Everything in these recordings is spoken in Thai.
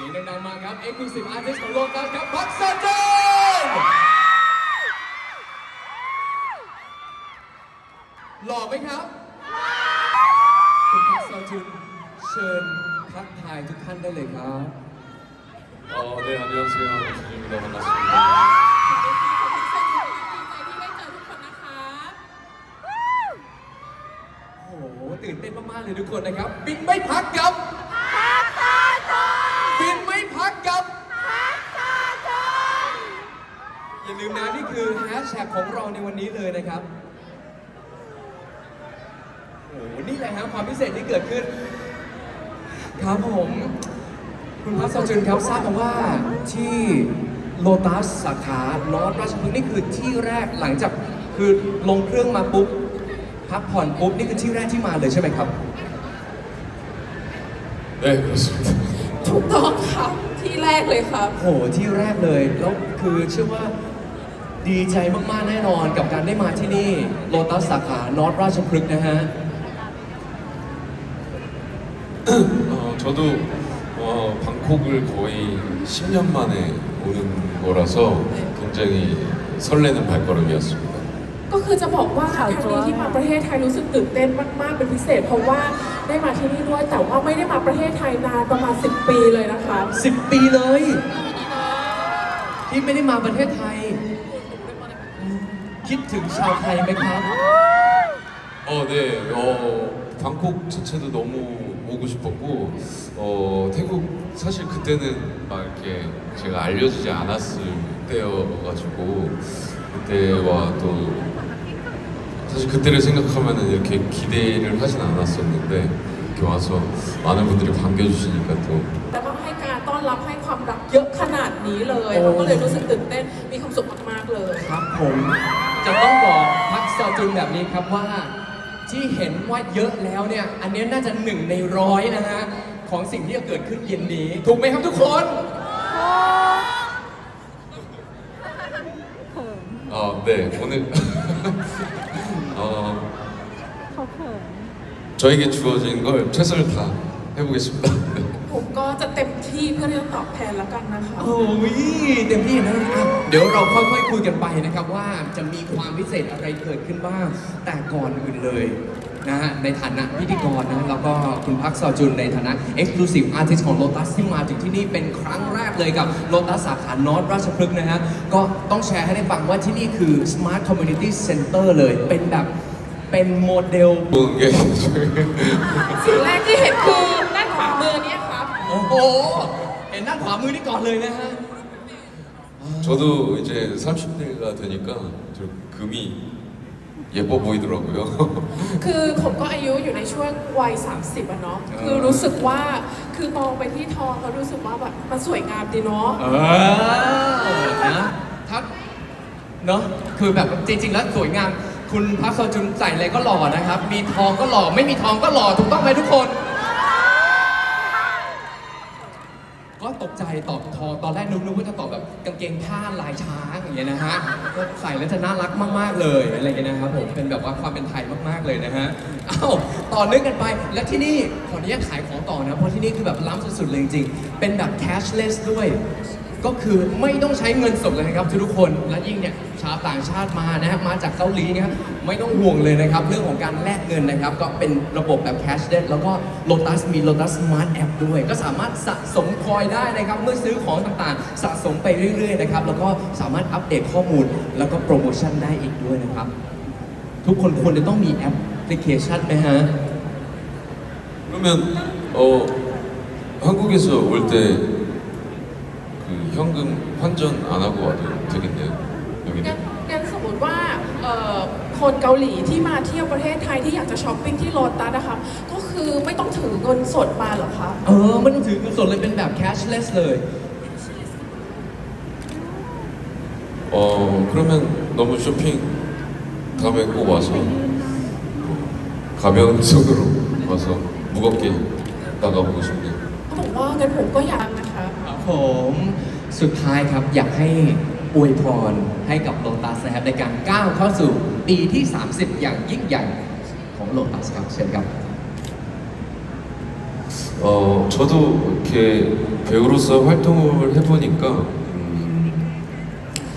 สียงดังๆมาครับ Exclusive Artist ของโลตัสครับพักซาจนหล่อไหมครับ คุณพักซาจุนเชิญทักทายทุกท่านได้เลยครับ 어, 네, 안녕하세요. 주진입니다. 반갑습니다. ดีใจที่ได้เจอทุกคนนะคะ โอ้โห ตื่นเต้นมาก ๆ เลยทุกคนนะครับ บินไม่พักกับบิ ชแท็กของเราในวันนี้เลยนะครับ โอ้โห นี่แหละครับความพิเศษที่เกิดขึ้น ครับผม คุณพัชรจุนครับทราบมาว่าที่โลตัสสาขานอร์ทราชพฤกษ์นี่คือที่แรกหลังจากคือลงเครื่องมาปุ๊บ พักผ่อนปุ๊บ นี่คือที่แรกที่มาเลยใช่ไหมครับ 네, 그렇습니다. ถูกต้องค่ะที่แรกเลยครับ โหที่แรกเลย แล้วคือเชื่อว่า ดีใจมาก ๆ แน่นอนกับการได้มาที่นี่โลตัสสาขานอร์ทราชพฤกษ์นะฮะ 어, 저도 어, 방콕을 거의 10년 만에 오는 거라서 굉장히 설레는 발걸음이었습니다. ก็คือจะบอกว่าครั้งนี้ที่มาประเทศไทยรู้สึกตื่นเต้นมากๆเป็นพิเศษ เพราะว่าได้มาที่นี่ด้วยแต่ว่าไม่ได้มาประเทศไทยนานประมาณ 10 ปีเลยนะคะ 10 ปีเลย ที่ไม่ได้มาประเทศไทย คิดถึงชาวไทยไหมครับ 어, 네, 어, 방콕 자체도 너무 오고 싶었고, 어, 태국 사실 그때는 막 이렇게 제가 알려지지 않았을 때여가지고 그때와 또 사실 그때를 생각하면은 이렇게 기대를 하진 않았었는데 이렇게 와서 많은 분들이 반겨주시니까 또 แล้วก็ให้การต้อนรับให้ความรักเยอะขนาดนี้เลย โอ้ เราก็เลยรู้สึกตื่นเต้นมีความสุขมากๆเลย ครับผม จะต้องบอกพักซอจุนแบบนี้ครับว่า ที่เห็นว่าเยอะแล้วเนี่ย อันนี้น่าจะหนึ่งในร้อยนะฮะ ของสิ่งที่จะเกิดขึ้นเย็นนี้ ถูกไหมครับทุกคน 아, 네, 오늘 어, เขาเขิน 저에게 주어진 걸 최선을 다 해보겠습니다. 네. ผมก็จะเต็มที่เพื่อที่จะตอบแทนแล้วกันนะคะโอ้ยเต็มที่นะครับเดี๋ยวเราค่อยๆคุยกันไปนะครับว่าจะมีความพิเศษอะไรเกิดขึ้นบ้าง แต่ก่อนอื่นเลยนะฮะในฐานะพิธีกรนะแล้วก็คุณพักซอจุนในฐานะ Exclusive Artist ของ Lotus ที่มาถึงที่นี่เป็นครั้งแรกเลยกับ Lotus สาขานอตราชพฤกษ์นะฮะก็ต้องแชร์ให้ได้ฟังว่าที่นี่คือ Smart Community Center เลยเป็นแบบเป็นโมเดล สิ่งแรกที่เห็นคือด้านขวามือเนี่ยค่ะ โอ้โห เห็นด้านขวามือนี่ก่อนเลยนะฮะ 저도 이제 30대가 되니까 좀 금이 예뻐 보이더라고요. คือผมก็อายุอยู่ในช่วงวัย 30อะเนาะ คือรู้สึกว่า คือมองไปที่ทองแล้วรู้สึกว่าแบบมันสวยงามดีเนาะ เออ นะถ้าเนอะคือแบบจริง ๆ แล้วสวยงาม คุณพักซอจุนใส่อะไรก็หล่อนะครับ มีทองก็หล่อ ไม่มีทองก็หล่อ ถูกต้องไหมทุกคน ตกใจตอบทอตอนแรกนึกนึกว่าจะตอบแบบกางเกงผ้าลายช้างอย่างเงี้ยนะฮะก็ใส่แล้วจะน่ารักมากๆเลยอะไรเงี้ยนะครับผมเป็นแบบว่าความเป็นไทยมากๆเลยนะฮะเอ้าต่อเนื่องกันไป และที่นี่ขออนุญาตขายของต่อนะเพราะที่นี่คือแบบล้ำสุดๆเลยจริงๆเป็นแบบ cashless ด้วย ก็คือไม่ต้องใช้เงินสดเลยนะครับทุกๆคน และยิ่งเนี่ยชาวต่างชาติมานะฮะมาจากเกาหลีนะครับไม่ต้องห่วงเลยนะครับ เรื่องของการแลกเงินนะครับ ก็เป็นระบบแบบ cashless แล้วก็ Lotus มี Lotus Smart App ด้วย ก็สามารถสะสมคอยได้นะครับ เมื่อซื้อของต่างๆ สะสมไปเรื่อยๆนะครับ แล้วก็สามารถอัปเดตข้อมูล แล้วก็โปรโมชั่นได้อีกด้วยนะครับ ทุกคนควรจะต้องมีแอปพลิเคชันไหมฮะ 그러면 어 한국에서 올 때 그 현금 환전 안 하고 와도 되겠네요. งั้น 여기는. งั้นสมมติว่าเอ่อคนเกาหลีที่มาเที่ยวประเทศไทยที่อยากจะช้อปปิ้งที่โลตัสนะคะก็คือไม่ต้องถือเงินสดมาเหรอคะ เออไม่ต้องถือเงินสดเลยเป็นแบบ cashless เลย 어 그러면 너무 쇼핑 다음에 꼭 와서 가벼운 손으로 와서 무겁게 나가보고 싶네요. เขาบอกว่างั้นผมก็อยากนะคะ ครับผม สุดท้ายครับอยากให้อวยพรให้กับโลตัสนะครับในการก้าวเข้าสู่ปีที่ 30 อย่างยิ่งใหญ่ของโลตัสครับเชิญครับ 어 저도 이렇게 배우로서 활동을 해보니까 음,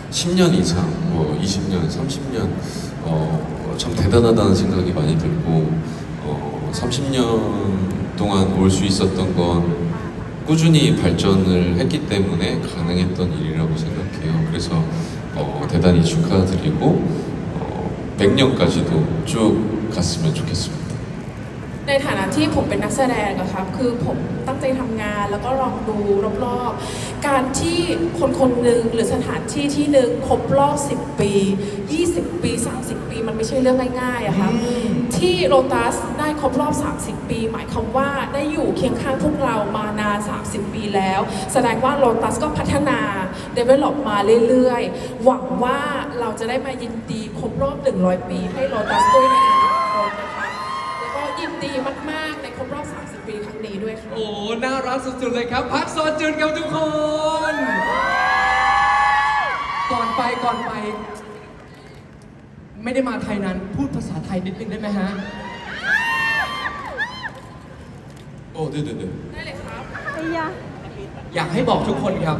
10년 이상, 뭐 20년, 30년 어, 참 대단하다는 생각이 많이 들고 어, 30년 동안 올 수 있었던 건 꾸준히 발전을 했기 때문에 가능했던 일이라고 생각해요. 그래서 어, 대단히 축하드리고 어, 100년까지도 쭉 갔으면 좋겠습니다. ในฐานะที่ผมเป็นนักแสดงอะครับคือผมตั้งใจทำงานแล้วก็ลองดูรอบๆ การที่คนคนหนึ่งหรือสถานที่ที่หนึ่งครบรอบ 10 ปี 20 ปี 30 ปี มันไม่ใช่เรื่องง่ายๆอะครับ ที่โ o ตัสได้ ครบรอบ 30 ปี หมายความว่าได้อยู่เคียงข้างพวกเรามานาน 30 ปีแล้ว แสดงว่าโ o ตัสก็พัฒนา develop มาเรื่อยๆ หวังว่าเราจะได้มายินดีครบรอบ 100 ปีให้โ o ตัสด้วยในอนาคตนะคะแล้วก็ยินดีมากๆในครบรอบ 30 ปีครั้งนี้ด้วยค่ะ โอ้ น่ารักสุดๆเลยครับ พักซอนจุนครับทุกคน ก่อนไปก่อนไป ไม่ได้มาไทยนั้น พูดภาษาไทยนิดนึงได้ไหมฮะ โอ้ดี๋ยดี๋ยได้เลยครับ ไอ้ยะอยากให้บอกทุกคนครับ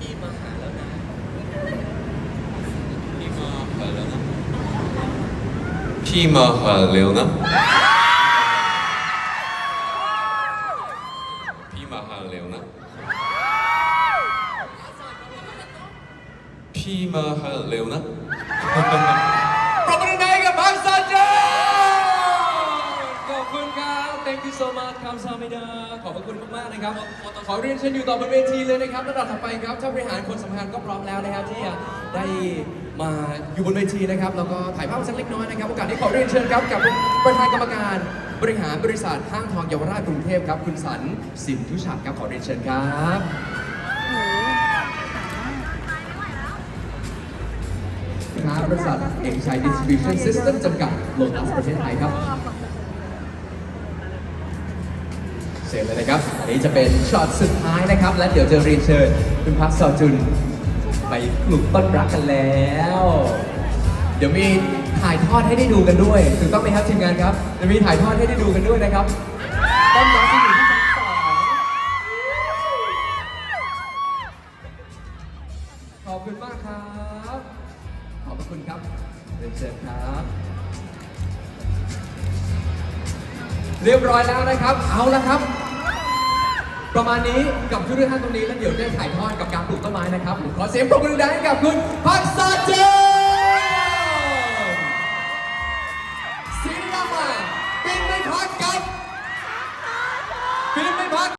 พี่มาหาแล้วนะพี่มาหาแล้วนะพี่มาหาแล้วนะพี่มาหาแล้วนะพี่มาหาแล้วนะ thank you so much ครับซาเมดาขอบพระคุณมากๆนะครับ ขอเรียนเชิญอยู่ต่อบนเวทีเลยนะครับระดับถัดไปครับท่านบริหารคนสำคัญก็พร้อมแล้วนะครับที่จะได้มาอยู่บนเวทีนะครับ แล้วก็ถ่ายภาพสักเล็กน้อยนะครับ โอกาสนี้ขอเรียนเชิญครับกับประธานกรรมการบริหารบริษัทห้างทองเยาวราชกรุงเทพครับ คุณสันสินทุชัดครับขอเรียนเชิญครับประธานบริษัทเอกชัย Distribution System จำกัดโลตัสประเทศไทยครับ เสร็จเลยนะครับอันนี้จะเป็นช็อตสุดท้ายนะครับ และเดี๋ยวจะเรียนเชิญคุณพักซอจุน ไปปลูกต้นรักกันแล้ว เดี๋ยวมีถ่ายทอดให้ได้ดูกันด้วยถูกต้องไหมครับทีมงานครับเดี๋ยวมีถ่ายทอดให้ได้ดูกันด้วยนะครับต้นรักที่อยู่ที่ชั้นสองขอบคุณมากครับ ขอบพระคุณครับเรียนเชิญครับเรียบร้อยแล้วนะครับ เอาละครับ ประมาณนี้กับทุกท่านตรงนี้แล้วเดี๋ยวได้ถ่ายทอดกับการปลูกต้นไม้นะครับผมขอเสียงปรบมือดังให้กับคุณพักซาเจ